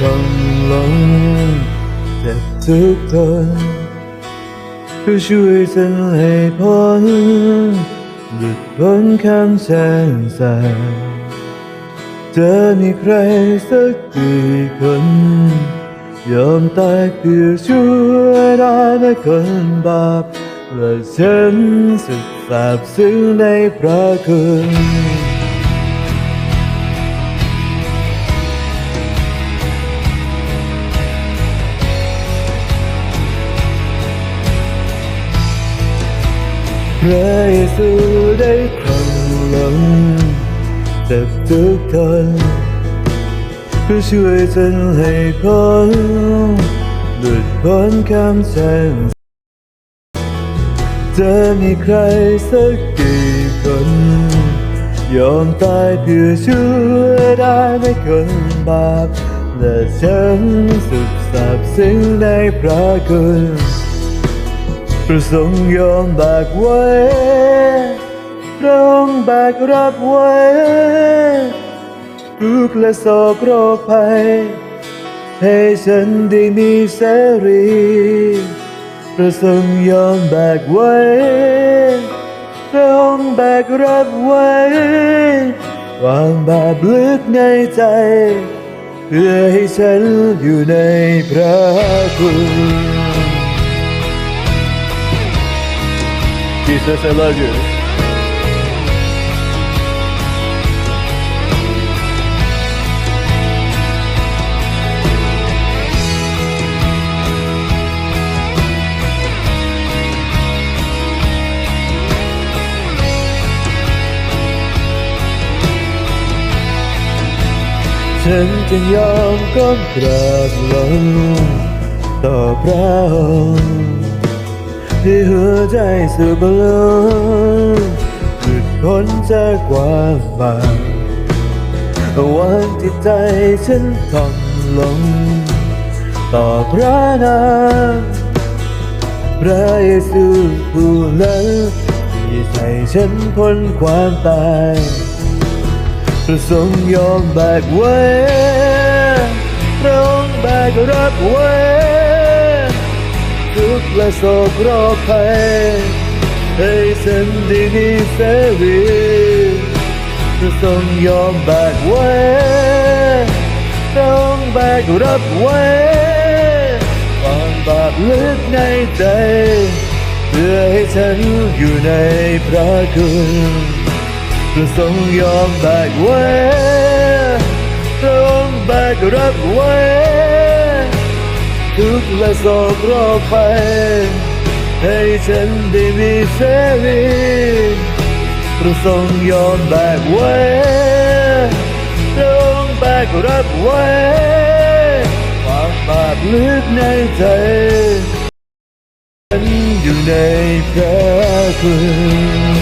ทนลงเจ็บทุกทนก็ช่วยฉันให้พ้นหลุดพ้นคำแสงสายจะมีใครสักกี่คน ยอมตายเพื่อช่วยได้ไม่คนบาปและฉันสุดซาบซึ้งในพระคุณ พระเยซูได้ครองลงจ็บทุกทนเพื่อช่วยฉันให้พ้นหลุดพ้นคำแช่งจะมีใครสักกี่คน ยอมตายเพื่อช่วยได้ไม่คนบาปและฉันสุดซาบซึ้งในพระคุณ ประสงค์ยอมแบกไว้พระองแบกรับไว้ทุกและโศกโรคภัย ให้ฉันได้มีเสรีประสงค์ยอมแบกไว้พระองแบกรับไว้วางบาปลึกในใจ เพื่อให้ฉันอยู่ในพระคุณ Jesus, I love you. ฉันจะยอมก้มกราบลงต่อพระองค์ ที่หัวใจสบลงหลุดพ้นจากความบาปวันที่ใจฉันถ่อมลง ต่อพระนามพระเยซูผู้นั้นที่ให้ฉันพ้นความตายประสงค์ยอมแบกไว้พระองค์แบกรับไว้ ทุกข์และโศกโรคภัยให้ฉันด้มีเสรีจะทรงยอมแบกไว้ต้องแบกรับไว้ความบาปลึกในใจ เพื่อให้ฉันอยู่ในพระคุณจะทรงยอมแบกไว้ต้องแบกรับไว้ ทุกข์และโศกโรคภัยให้ฉันได้มีเสรีประสงยอมแบกไว้จงแบกรับไว้ความบาปลึกในใจฉันอยู่ในพระคุณ